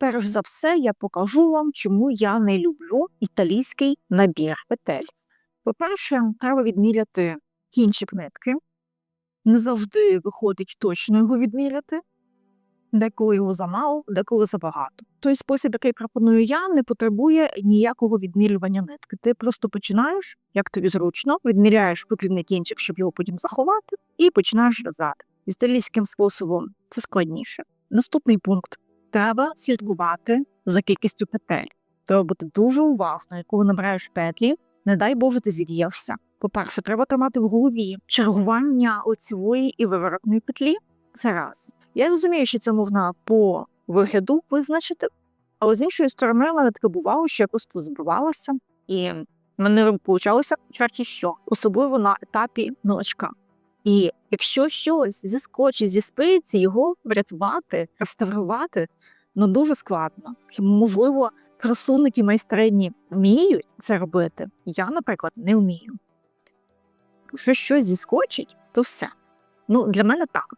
Перш за все, я покажу вам, чому я не люблю італійський набір петель. По-перше, треба відміряти кінчик нитки. Не завжди виходить точно його відміряти. Деколи його замало, деколи забагато. Той спосіб, який пропоную я, не потребує ніякого відмірювання нитки. Ти просто починаєш, як тобі зручно, відміряєш потрібний кінчик, щоб його потім заховати, і починаєш в'язати. Італійським способом це складніше. Наступний пункт треба слідкувати за кількістю петель. Треба бути дуже уважною, коли набираєш петлі. Не дай Боже, ти зіг'єшся. По-перше, треба тримати в голові чергування лицевої і виворотної петлі. Це раз. Я розумію, що це можна по вигляду визначити, але з іншої сторони, в мене таке бувало, що я просто збивалася, і мене получалося чорті що, особливо на етапі новачка. І якщо щось зіскочить зі спиці, його врятувати, реставрувати ну дуже складно. Можливо, просунуті майстрині вміють це робити. Я, наприклад, не вмію. Якщо щось зіскочить, то все. Ну, для мене так.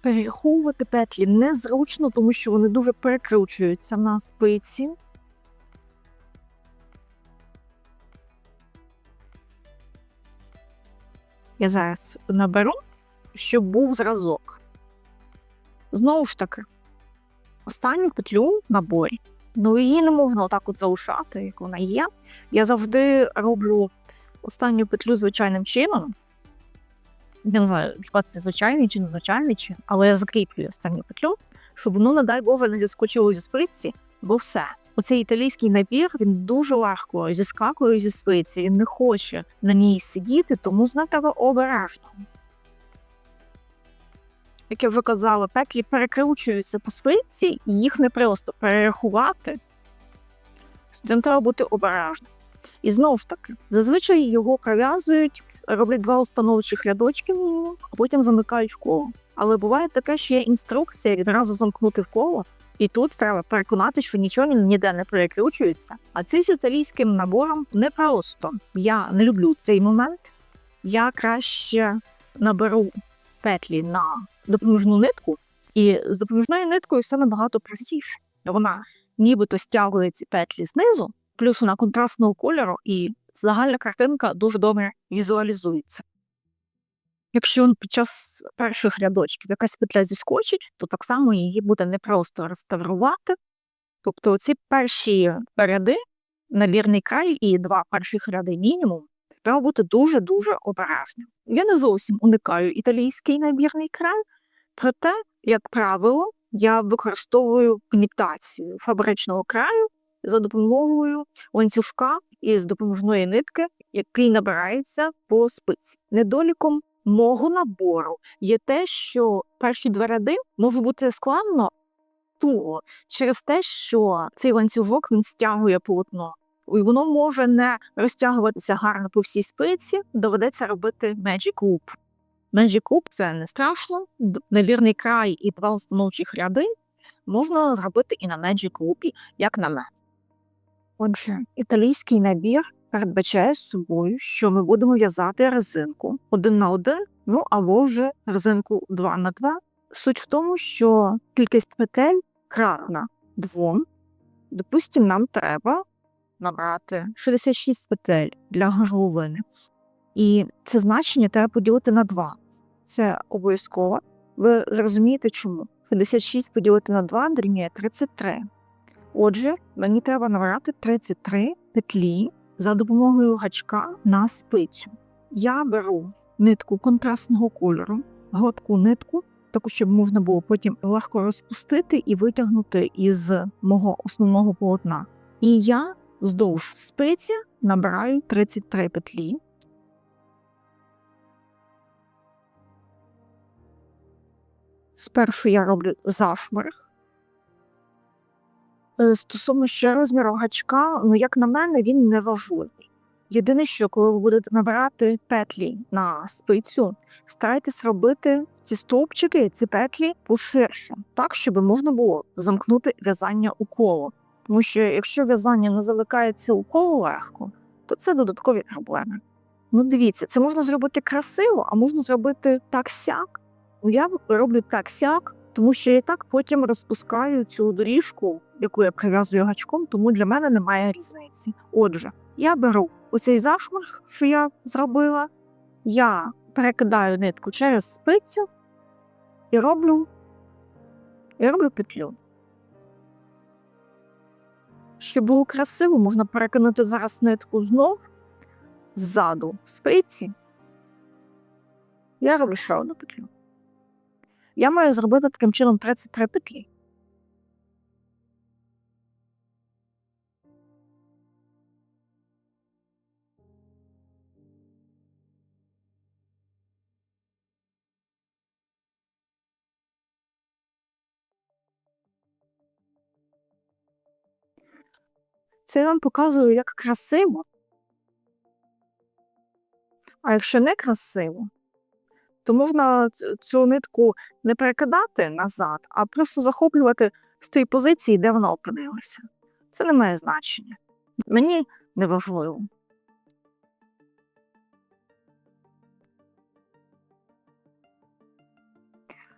Перераховувати петлі незручно, тому що вони дуже перекручуються на спиці. Я зараз наберу, щоб був зразок. Знову ж таки, останню петлю в наборі. Ну, її не можна отак от залишати, як вона є. Я завжди роблю останню петлю звичайним чином. Не знаю, хіба це звичайний чи незвичайний чин, але я закріплюю останню петлю, щоб воно, не дай Боже, не зіскочило зі спиці, бо все. Оцей італійський набір він дуже легко зіскакує зі спиці, він не хоче на ній сидіти, тому знати обережно. Як я вже казала, петлі перекручуються по спиці, і їх не просто перерахувати. З цим треба бути обережним. І знову ж таки, зазвичай його прив'язують, роблять два установчих рядочки, а потім замикають в коло. Але буває таке, що є інструкція відразу замкнути в коло, і тут треба переконати, що нічого ніде не перекручується. А це з італійським набором непросто. Я не люблю цей момент. Я краще наберу петлі на допоміжну нитку, і з допоміжною ниткою все набагато простіше. Вона нібито стягує ці петлі знизу, плюс вона контрастного кольору, і загальна картинка дуже добре візуалізується. Якщо під час перших рядочків якась петля зіскочить, то так само її буде непросто реставрувати. Тобто ці перші ряди, набірний край і два перших ряди мінімум, треба бути дуже-дуже обережним. Я не зовсім уникаю італійський набірний край, проте, як правило, я використовую імітацію фабричного краю за допомогою ланцюжка із допоможної нитки, який набирається по спиці. Недоліком мого набору є те, що перші два ряди може бути складно туго через те, що цей ланцюжок він стягує полотно. І воно може не розтягуватися гарно по всій спиці, доведеться робити Magic Loop. Magic Loop – це не страшно, набірний край і два установчих ряди можна зробити і на Magic Loop, як на мене. Отже, італійський набір передбачає собою, що ми будемо в'язати резинку один на один, ну або вже резинку 2 на 2. Суть в тому, що кількість петель кратна двом. Допустимо, нам треба набрати 66 петель для горловини. І це значення треба поділити на 2. Це обов'язково. Ви зрозумієте чому? 56 поділити на 2 дорівнює 33. Отже, мені треба набрати 33 петлі за допомогою гачка на спицю. Я беру нитку контрастного кольору, гладку нитку, таку, щоб можна було потім легко розпустити і витягнути із мого основного полотна. І я вздовж спиці набираю 33 петлі. Спершу я роблю зашморг. Е, стосовно ще розміру гачка, ну, як на мене, він не важливий. Єдине, що коли ви будете набирати петлі на спицю, старайтесь робити ці стовпчики, ці петлі поширше, так, щоб можна було замкнути в'язання у коло. Тому що якщо в'язання не заликається у коло легко, то це додаткові проблеми. Ну, дивіться, це можна зробити красиво, а можна зробити так сяк. Ну, я роблю так сяк, тому що я так потім розпускаю цю доріжку, яку я прив'язую гачком, тому для мене немає різниці. Отже, я беру оцей зашморг, що я зробила, я перекидаю нитку через спицю і роблю, і роблю петлю. Щоб було красиво, можна перекинути зараз нитку знов ззаду спиці. Я роблю ще одну петлю. Я маю зробити таким чином 33 петлі. Це я вам показую, як красиво. А якщо не красиво, то можна цю нитку не перекидати назад, а просто захоплювати з тієї позиції, де вона опинилася. Це не має значення. Мені не важливо.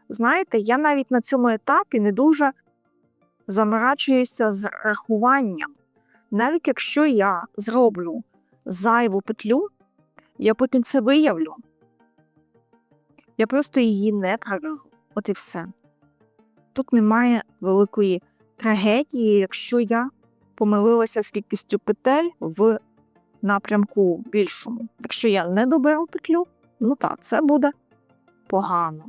Знаєте, я навіть на цьому етапі не дуже заморачуюся з рахуванням. Навіть якщо я зроблю зайву петлю, я потім це виявлю. Я просто її не провяжу. От і все. Тут немає великої трагедії, якщо я помилилася з кількістю петель в напрямку більшому. Якщо я не доберу петлю, ну так, це буде погано.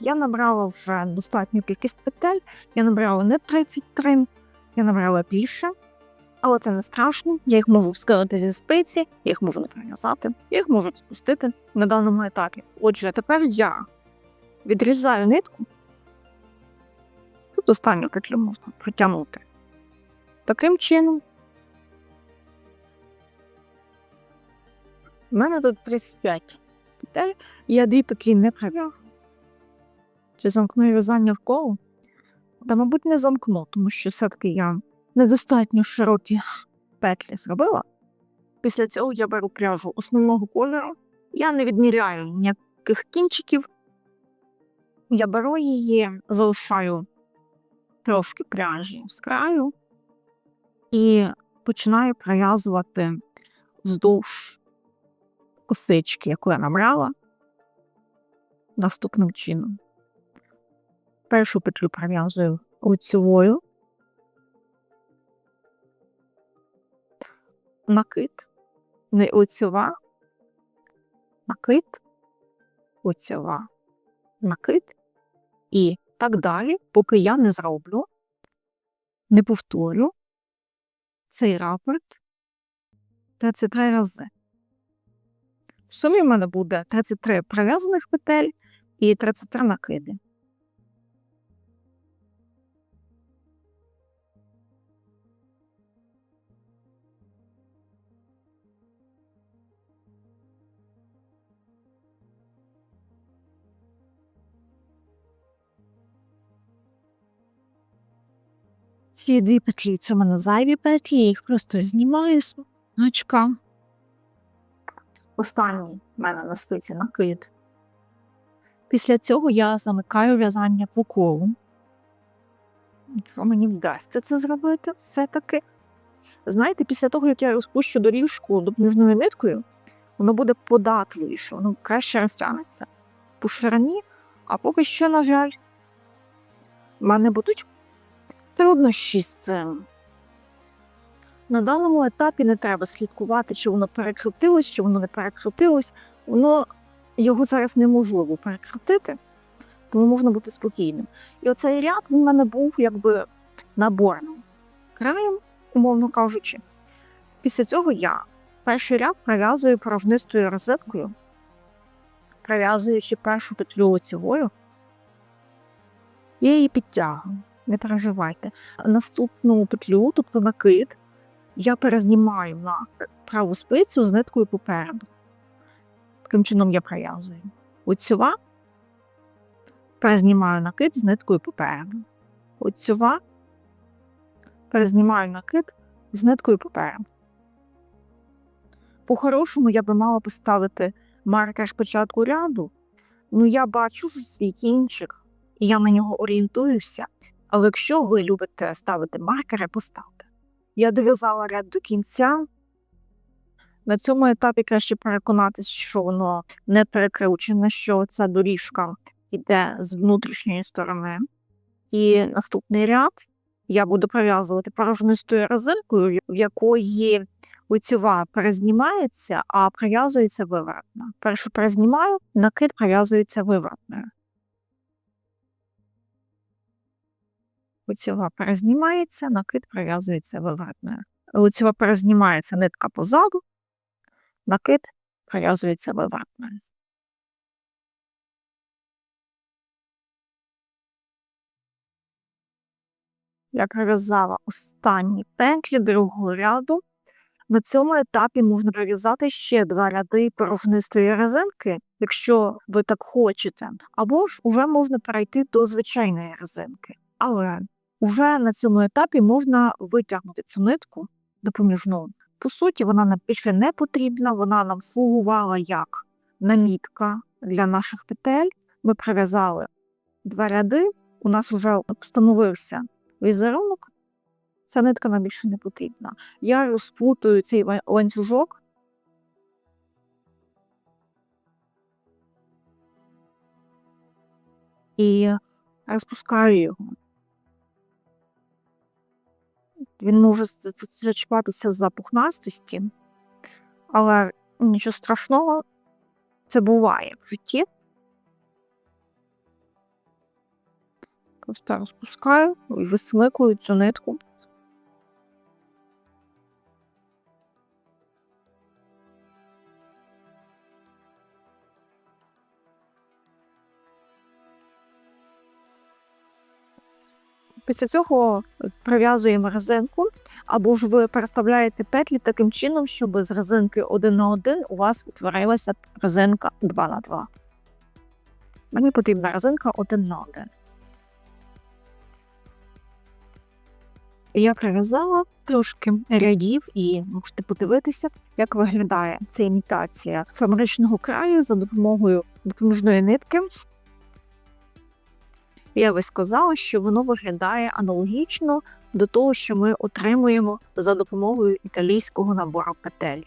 Я набрала вже достатню кількість петель. Я набрала не 33, я набрала більше. Але це не страшно. Я їх можу скинути зі спиці, я їх можу не прив'язати, я їх можу спустити на даному етапі. Отже, тепер я відрізаю нитку. Тут останню петлю можна притягнути. Таким чином. У мене тут 35 петель, я дві петлі не прив'яжу. Чи замкну я в'язання в коло? Та, мабуть, не замкну, тому що все-таки я недостатньо широкі петлі зробила. Після цього я беру пряжу основного кольору. Я не відміряю ніяких кінчиків. Я беру її, залишаю трошки пряжі з краю і починаю прив'язувати вздовж косички, яку я набрала, наступним чином. Першу петлю пров'язую лицьовою, накид, не лицьова, накид, лицьова, накид. І так далі, поки я не зроблю, не повторю цей рапорт 33 рази. В сумі в мене буде 33 прив'язаних петель і 33 накиди. Ці дві петлі це в мене зайві петлі, я їх просто знімаю з гачка. Останній в мене на спиці накид. Після цього я замикаю в'язання по колу. Що мені вдасться це зробити все-таки? Знаєте, після того, як я розпущу доріжку допоміжною ниткою, воно буде податливіше, воно краще розтягнеться по ширині, а поки що, на жаль, в мене будуть труднощі з цим. На даному етапі не треба слідкувати, чи воно перекрутилось, чи воно не перекрутилось. Воно його зараз неможливо перекрутити, тому можна бути спокійним. І оцей ряд він в мене був якби наборним краєм, умовно кажучи. Після цього я перший ряд пров'язую порожнистою розеткою Прив'язуючи першу петлю лицевою, я її підтягую. Не переживайте. Наступну петлю, тобто накид, я перезнімаю на праву спицю з ниткою попереду. Таким чином я прив'язую. Лицьова, перезнімаю накид з ниткою попереду. Лицьова, перезнімаю накид з ниткою попереду. По-хорошому я би мала поставити маркер початку ряду. Ну, я бачу свій кінчик, і я на нього орієнтуюся. Але якщо ви любите ставити маркери, поставте. Я дов'язала ряд до кінця. На цьому етапі краще переконатися, що воно не перекручене, що ця доріжка йде з внутрішньої сторони. І наступний ряд я буду прив'язувати порожнистою резинкою, в якої лицева перезнімається, а прив'язується виворотна. Першу перезнімаю, накид прив'язується виворотною. Лицева перезнімається, накид прив'язується виворотною. Лицева перезнімається нитка позаду, накид прив'язується виворотною. Я прив'язала останні петлі другого ряду. На цьому етапі можна прив'язати ще два ряди порожнистої резинки, якщо ви так хочете, або ж уже можна перейти до звичайної резинки. Але уже на цьому етапі можна витягнути цю нитку допоміжну. По суті, вона нам більше не потрібна, вона нам слугувала як намітка для наших петель. Ми прив'язали два ряди, у нас вже встановився візерунок, ця нитка нам більше не потрібна. Я розплутую цей ланцюжок. І розпускаю його. Він може зачіпатися за пухнастості, але нічого страшного, це буває в житті. Просто розпускаю і висмикую цю нитку. Після цього прив'язуємо резинку, або ж ви переставляєте петлі таким чином, щоб з резинки 1 на 1 у вас утворилася резинка 2 на 2. Мені потрібна резинка 1 на 1. Я прив'язала трошки рядів і можете подивитися, як виглядає ця імітація фабричного краю за допомогою допоміжної нитки. Я би сказала, що воно виглядає аналогічно до того, що ми отримуємо за допомогою італійського набору петель.